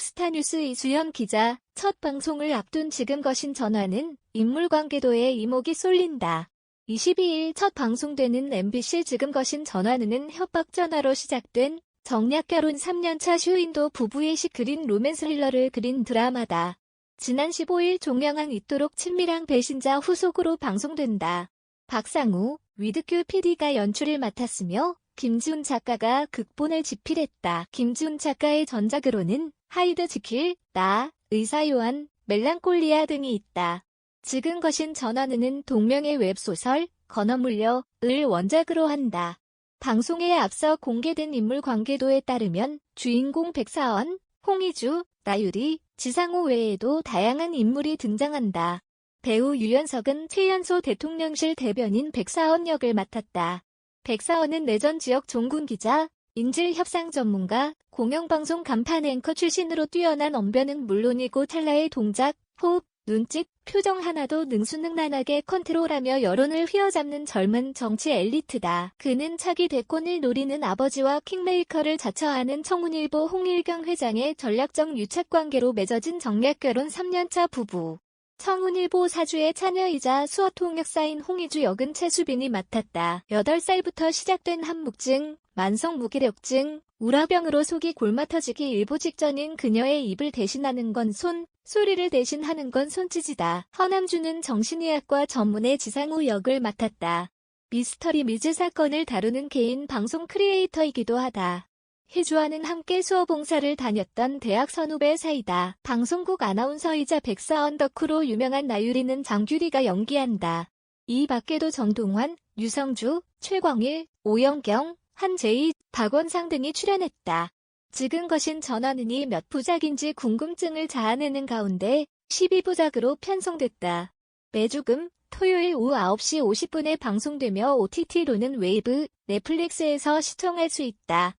스타뉴스 이수연 기자, 첫 방송을 앞둔 지금 거신 전화는 인물관계도에 이목이 쏠린다. 22일 첫 방송되는 MBC 지금 거신 전화는 협박 전화로 시작된 정략 결혼 3년차 슈인도 부부의 시 그린 로맨스 힐러를 그린 드라마다. 지난 15일 종영한 있도록 친밀한 배신자 후속으로 방송된다. 박상우, 위드큐 PD가 연출을 맡았으며 김지훈 작가가 극본을 집필했다. 김지훈 작가의 전작으로는 하이드 지킬, 나, 의사요한, 멜랑콜리아 등이 있다. 지금 거신 전화는 동명의 웹소설 건어물려 을 원작으로 한다. 방송에 앞서 공개된 인물 관계도에 따르면 주인공 백사원, 홍희주, 나유리, 지상호 외에도 다양한 인물이 등장한다. 배우 유연석은 최연소 대통령실 대변인 백사원 역을 맡았다. 백사원은 내전 지역 종군 기자, 인질 협상 전문가, 공영방송 간판 앵커 출신으로 뛰어난 언변은 물론이고 찰나의 동작, 호흡, 눈짓, 표정 하나도 능수능란하게 컨트롤하며 여론을 휘어잡는 젊은 정치 엘리트다. 그는 차기 대권을 노리는 아버지와 킹메이커를 자처하는 청운일보 홍일경 회장의 전략적 유착관계로 맺어진 정략결혼 3년차 부부. 청운일보 사주의 차녀이자 수어통역사인 홍희주 역은 최수빈이 맡았다. 8살부터 시작된 한묵증, 만성 무기력증, 우라병으로 속이 골마터지기 일보 직전인 그녀의 입을 대신하는 건 손, 소리를 대신하는 건 손찌지다. 허남주는 정신의학과 전문의 지상우 역을 맡았다. 미스터리 미즈 사건을 다루는 개인 방송 크리에이터이기도 하다. 희주와는 함께 수어 봉사를 다녔던 대학 선후배 사이다. 방송국 아나운서이자 백사언 덕후로 유명한 나유리는 장규리가 연기한다. 이 밖에도 정동환, 유성주, 최광일, 오영경, 한재희, 박원상 등이 출연했다. 지금 거신 전화는이 몇 부작인지 궁금증을 자아내는 가운데 12부작으로 편성됐다. 매주금, 토요일 오후 9시 50분에 방송되며 OTT로는 웨이브, 넷플릭스에서 시청할 수 있다.